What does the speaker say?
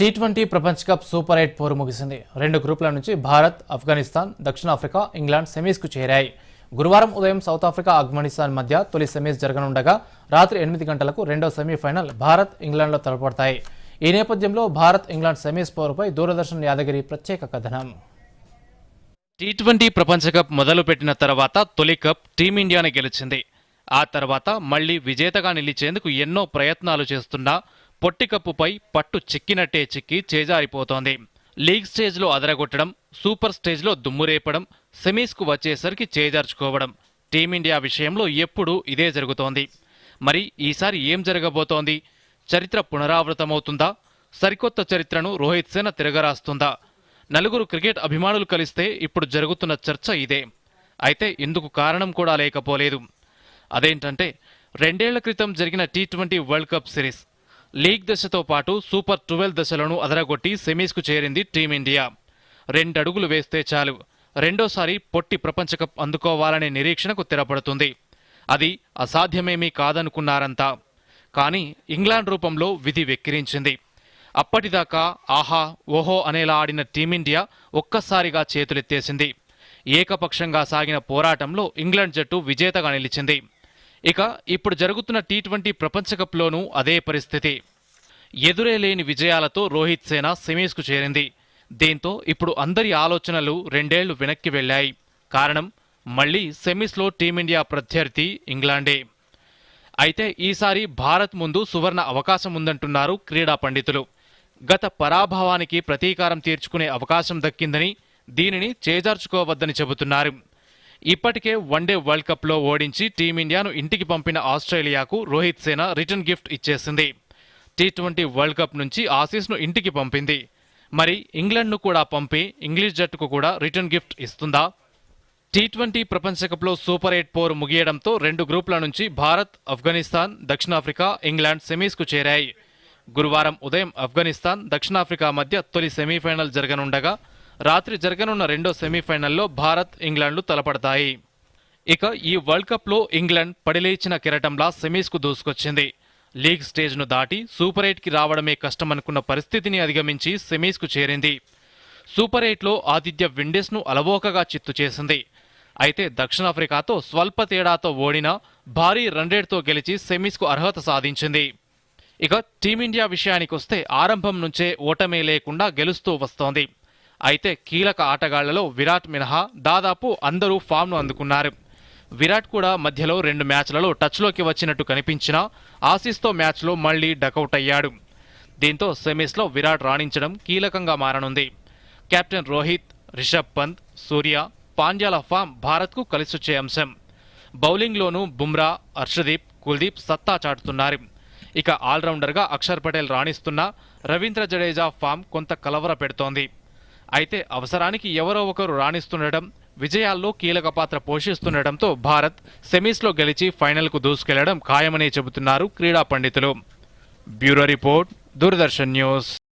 Tea twenty ప్రపంచ cup super eight పోరు ముగిసింది. రెండు గ్రూపుల నుంచి భారత్ ఆఫ్ఘనిస్తాన్ దక్షిణాఫ్రికా ఇంగ్లాండ్ సెమీస్కు చేరాయి. గురువారం ఉదయం సౌత్ ఆఫ్రికా ఆఫ్ఘనిస్తాన్ మధ్య తొలి సెమీస్ జరగనుండగా రాత్రి ఎనిమిది గంటలకు రెండో సెమీఫైనల్ భారత్ ఇంగ్లాండ్లో తలపడతాయి. ఈ నేపథ్యంలో భారత్ ఇంగ్లాండ్ సెమీస్ పోరుపై దూరదర్శన్ యాదగిరి ప్రత్యేక కథనం. టీ ట్వంటీ ప్రపంచ కప్ మొదలుపెట్టిన తర్వాత తొలి కప్ టీమిండియాను గెలిచింది. ఆ తర్వాత మళ్ళీ విజేతగా నిలిచేందుకు ఎన్నో ప్రయత్నాలు చేస్తున్నా పొట్టి కప్పుపై పట్టు చిక్కినట్టే చిక్కి చేజారిపోతోంది. లీగ్ స్టేజ్లో అదరగొట్టడం సూపర్ స్టేజ్లో దుమ్మురేపడం సెమీస్కు వచ్చేసరికి చేజార్చుకోవడం. టీమిండియా విషయంలో ఎప్పుడూ ఇదే జరుగుతోంది. మరి ఈసారి ఏం జరగబోతోంది? చరిత్ర పునరావృతమవుతుందా? సరికొత్త చరిత్రను రోహిత్ సేన తిరగరాస్తుందా? నలుగురు క్రికెట్ అభిమానులు కలిస్తే ఇప్పుడు జరుగుతున్న చర్చ ఇదే. అయితే ఇందుకు కారణం కూడా లేకపోలేదు. అదేంటంటే రెండేళ్ళ క్రితం జరిగిన T twenty world cup series league దశతో పాటు సూపర్ ట్వెల్వ్ దశలను అదరగొట్టి సెమీస్కు చేరింది టీమిండియా. రెండడుగులు వేస్తే చాలు. రెండోసారి పొట్టి ప్రపంచ కప్ అందుకోవాలనే నిరీక్షణకు తెరపడుతుంది. అది అసాధ్యమేమీ కాదనుకున్నారంతా. కానీ ఇంగ్లాండ్ రూపంలో విధి వెక్కిరించింది. అప్పటిదాకా ఆహా ఓహో అనేలా ఆడిన టీమిండియా ఒక్కసారిగా చేతులెత్తేసింది. ఏకపక్షంగా సాగిన పోరాటంలో ఇంగ్లాండ్ జట్టు విజేతగా నిలిచింది. ఇక ఇప్పుడు జరుగుతున్న టీ ట్వంటీ ప్రపంచ కప్లోనూ అదే పరిస్థితి. ఎదురే లేని విజయాలతో రోహిత్ సేన సెమీస్కు చేరింది. దీంతో ఇప్పుడు అందరి ఆలోచనలు రెండేళ్ళు వెనక్కి వెళ్ళాయి. కారణం మళ్ళీ సెమీస్లో టీమిండియా ప్రత్యర్థి ఇంగ్లాండే. అయితే ఈసారి భారత్ ముందు సువర్ణ అవకాశం ఉందంటున్నారు క్రీడా పండితులు. గత పరాభవానికి ప్రతీకారం తీర్చుకునే అవకాశం దక్కిందని దీనిని చేజార్చుకోవద్దని చెబుతున్నారు. ఇప్పటికే వన్డే వరల్డ్ కప్లో ఓడించి టీమిండియాను ఇంటికి పంపిన ఆస్ట్రేలియాకు రోహిత్ సేన రిటర్న్ గిఫ్ట్ ఇచ్చేసింది. టీ ట్వంటీ వరల్డ్ కప్ నుంచి ఆసీస్ను ఇంటికి పంపింది. మరి ఇంగ్లాండ్ను కూడా పంపి ఇంగ్లీష్ జట్టుకు కూడా రిటర్న్ గిఫ్ట్ ఇస్తుందా? టీ ట్వంటీ ప్రపంచకప్లో సూపర్ ఎయిట్ పోరు ముగియడంతో రెండు గ్రూపుల నుంచి భారత్ ఆఫ్ఘనిస్తాన్ దక్షిణాఫ్రికా ఇంగ్లాండ్ సెమీస్కు చేరాయి. గురువారం ఉదయం ఆఫ్ఘనిస్తాన్ దక్షిణాఫ్రికా మధ్య తొలి సెమీఫైనల్ జరగనుండగా రాత్రి జరగనున్న రెండో సెమీఫైనల్లో భారత్ ఇంగ్లాండ్లు తలపడతాయి. ఇక ఈ వరల్డ్ కప్లో ఇంగ్లాండ్ పడిలేచిన కెరటంలా సెమీస్కు దూసుకొచ్చింది. లీగ్ స్టేజ్ను దాటి సూపర్ ఎయిట్కి రావడమే కష్టమనుకున్న పరిస్థితిని అధిగమించి సెమీస్కు చేరింది. సూపర్ ఎయిట్లో ఆతిథ్య విండీస్ను అలవోకగా చిత్తు చేసింది. అయితే దక్షిణాఫ్రికాతో స్వల్ప తేడాతో ఓడిన భారీ రన్రేట్తో గెలిచి సెమీస్కు అర్హత సాధించింది. ఇక టీమిండియా విషయానికొస్తే ఆరంభం నుంచే ఓటమే లేకుండా గెలుస్తూ వస్తోంది. అయితే కీలక ఆటగాళ్ళలో విరాట్ మినహా దాదాపు అందరూ ఫామ్ను అందుకున్నారు. విరాట్ కూడా మధ్యలో రెండు మ్యాచ్లలో టచ్లోకి వచ్చినట్టు కనిపించినా ఆసీస్తో మ్యాచ్లో మళ్ళీ డకౌట్ అయ్యాడు. దీంతో సెమీస్లో విరాట్ రాణించడం కీలకంగా మారనుంది. కెప్టెన్ రోహిత్ రిషబ్ పంత్ సూర్య పాండ్యాల ఫామ్ భారత్కు కలిసొచ్చే అంశం. బౌలింగ్లోనూ బుమ్రా హర్షదీప్ కుల్దీప్ సత్తా చాటుతున్నారు. ఇక ఆల్రౌండర్గా అక్షర్ పటేల్ రాణిస్తున్న రవీంద్ర జడేజా ఫామ్ కొంత కలవర పెడుతోంది. అయితే అవసరానికి ఎవరో ఒకరు రాణిస్తుండటం విజయాల్లో కీలక పాత్ర పోషిస్తుండటంతో భారత్ సెమీస్లో గెలిచి ఫైనల్కు దూసుకెళ్ళడం ఖాయమని చెబుతున్నారు క్రీడా పండితులు. Bureau report Doordarshan news.